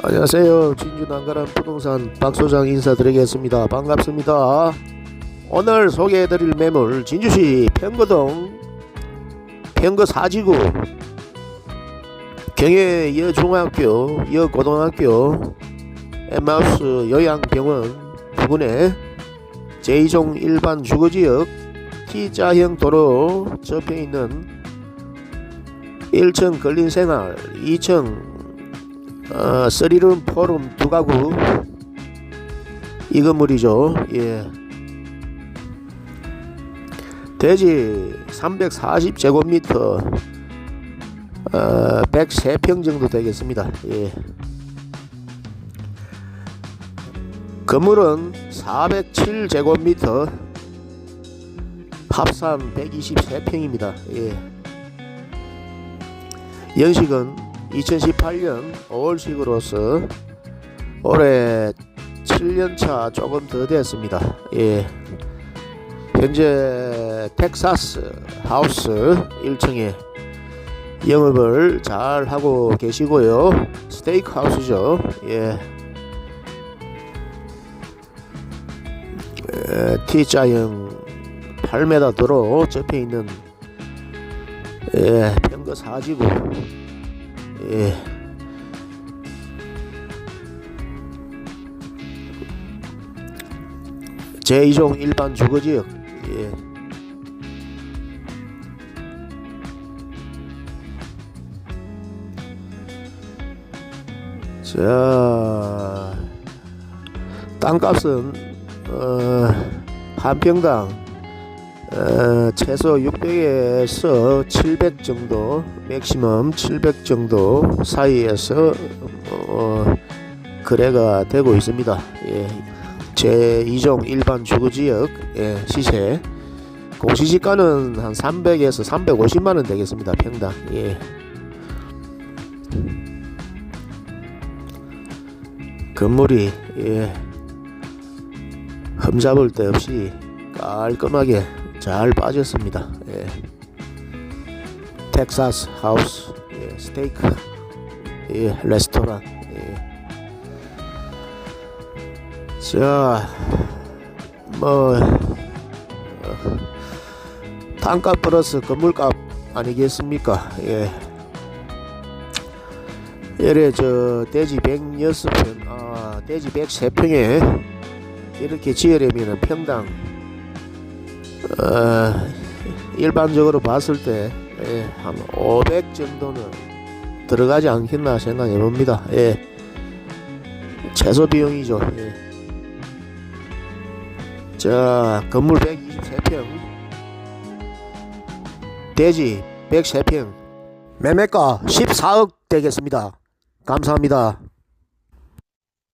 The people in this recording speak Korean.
안녕하세요. 진주 난가람 부동산 박 소장 인사드리겠습니다. 반갑습니다. 오늘 소개해드릴 매물 진주시 평거동 평거 사지구 경해 여중학교 여고등학교 엠마우스 요양병원 부근에 제2종 일반 주거지역 T자형 도로 접해 있는 1층 근린생활 2층 어, 쓰리룸 포룸 두 가구 이 건물이죠. 예. 대지 340제곱미터 어, 103평 정도 되겠습니다. 예. 건물은 407제곱미터 합산 123평입니다. 예. 연식은 2018년 5월식으로서 올해 7년차 조금 더 됐습니다. 예. 현재 텍사스 하우스 1층에 영업을 잘 하고 계시고요. 스테이크 하우스죠. 예. 에, T자형 8m 도로 접해 있는 예, 평거 사지구 예. 제2종 일반 주거지역 예. 자 땅값은 어, 한 평당 어, 최소 600에서 700 정도, 맥시멈 700 정도 사이에서 어, 거래가 되고 있습니다. 예, 제 2종 일반 주거지역 예, 시세 공시지가는 한 300에서 350만 원 되겠습니다. 평당. 예. 건물이 예, 흠잡을 데 없이 깔끔하게 잘 빠졌습니다. 예. 텍사스 하우스, 예, 스테이크, 예, 레스토랑. 예. 자, 뭐 어, 단값 플러스 건물값 아니겠습니까? 예. 예래 저 대지 106평, 아 대지 103평에 이렇게 지으려면 평당 어, 일반적으로 봤을 때한500 정도는 들어가지 않겠나 생각해 봅니다. 예. 최소 비용이죠. 예. 자, 건물 123평, 대지 103평, 매매가 14억 되겠습니다. 감사합니다.